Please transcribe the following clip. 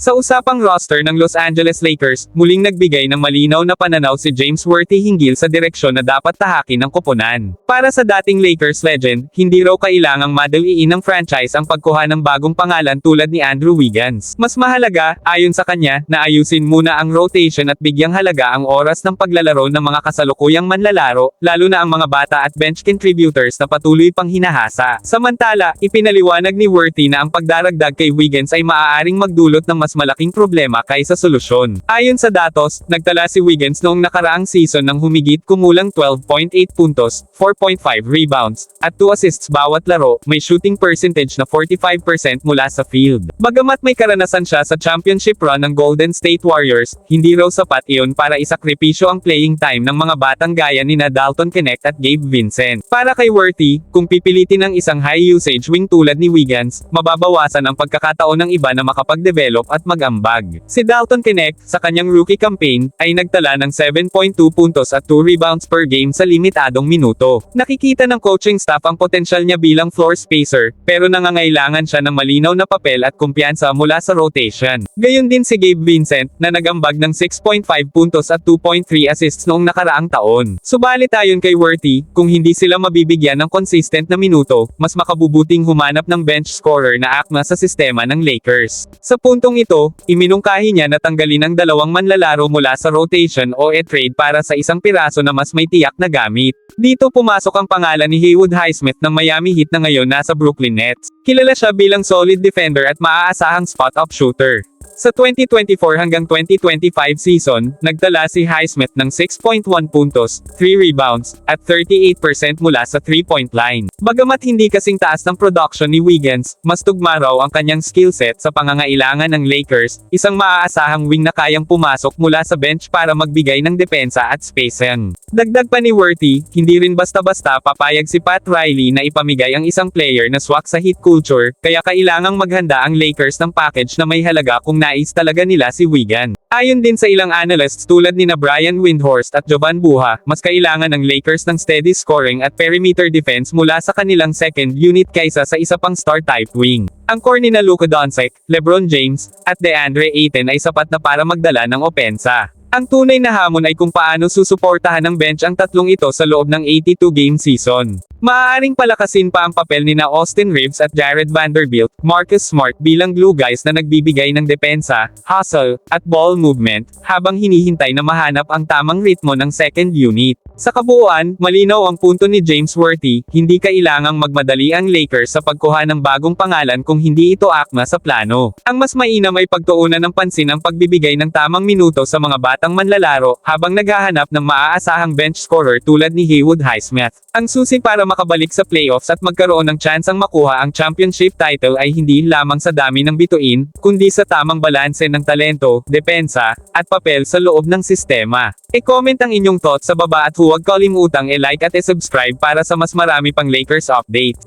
Sa usapang roster ng Los Angeles Lakers, muling nagbigay ng malinaw na pananaw si James Worthy hinggil sa direksyon na dapat tahakin ng koponan. Para sa dating Lakers legend, hindi raw kailangang madaliin ng franchise ang pagkuha ng bagong pangalan tulad ni Andrew Wiggins. Mas mahalaga, ayon sa kanya, na ayusin muna ang rotation at bigyang halaga ang oras ng paglalaro ng mga kasalukuyang manlalaro, lalo na ang mga bata at bench contributors na patuloy pang hinahasa. Samantala, ipinaliwanag ni Worthy na ang pagdaragdag kay Wiggins ay maaaring magdulot ng mas malaking problema kaysa solusyon. Ayon sa datos, nagtala si Wiggins noong nakaraang season ng humigit kumulang 12.8 puntos, 4.5 rebounds, at 2 assists bawat laro, may shooting percentage na 45% mula sa field. Bagamat may karanasan siya sa championship run ng Golden State Warriors, hindi raw sapat iyon para isakripisyo ang playing time ng mga batang gaya ni Dalton Connect at Gabe Vincent. Para kay Worthy, kung pipilitin ng isang high usage wing tulad ni Wiggins, mababawasan ang pagkakataon ng iba na makapag-develop at mag-ambag. Si Dalton Connect, sa kanyang rookie campaign, ay nagtala ng 7.2 puntos at 2 rebounds per game sa limitadong minuto. Nakikita ng coaching staff ang potensyal niya bilang floor spacer, pero nangangailangan siya ng malinaw na papel at kumpiyansa mula sa rotation. Gayon din si Gabe Vincent, na nagambag ng 6.5 puntos at 2.3 assists noong nakaraang taon. Subalit ayon kay Worthy, kung hindi sila mabibigyan ng consistent na minuto, mas makabubuting humanap ng bench scorer na akma sa sistema ng Lakers. Sa puntong ito, iminungkahi niya na tanggalin ang dalawang manlalaro mula sa rotation o e-trade para sa isang piraso na mas may tiyak na gamit. Dito pumasok ang pangalan ni Haywood Highsmith ng Miami Heat na ngayon nasa Brooklyn Nets. Kilala siya bilang solid defender at maaasahang spot-up shooter. Sa 2024 hanggang 2025 season, nagtala si Highsmith ng 6.1 puntos, 3 rebounds, at 38% mula sa 3-point line. Bagamat hindi kasing taas ng production ni Wiggins, mas tugma raw ang kanyang skill set sa pangangailangan ng Lakers, isang maaasahang wing na kayang pumasok mula sa bench para magbigay ng depensa at spacing. Dagdag pa ni Worthy, hindi rin basta-basta papayag si Pat Riley na ipamigay ang isang player na swak sa hit culture, kaya kailangang maghanda ang Lakers ng package na may halaga kung nais talaga nila si Wigan. Ayon din sa ilang analysts tulad ni na Brian Windhorst at Jovan Buha, mas kailangan ng Lakers ng steady scoring at perimeter defense mula sa kanilang second unit kaysa sa isa pang star type wing. Ang core ni na Luka Doncic, LeBron James, at DeAndre Ayton ay sapat na para magdala ng opensa. Ang tunay na hamon ay kung paano susuportahan ng bench ang tatlong ito sa loob ng 82-game season. Maaaring palakasin pa ang papel ni na Austin Reeves at Jared Vanderbilt, Marcus Smart bilang glue guys na nagbibigay ng depensa, hustle, at ball movement, habang hinihintay na mahanap ang tamang ritmo ng second unit. Sa kabuuan, malinaw ang punto ni James Worthy, hindi kailangang magmadali ang Lakers sa pagkuha ng bagong pangalan kung hindi ito akma sa plano. Ang mas mainam ay pagtuunan ng pansin ang pagbibigay ng tamang minuto sa mga batang manlalaro, habang naghahanap ng maaasahang bench scorer tulad ni Haywood Highsmith. Ang susi para makabalik sa playoffs at magkaroon ng tsansang makuha ang championship title ay hindi lamang sa dami ng bituin, kundi sa tamang balanse ng talento, depensa, at papel sa loob ng sistema. E-comment ang inyong thoughts sa baba at huwag kalimutang e-like at e-subscribe para sa mas marami pang Lakers update.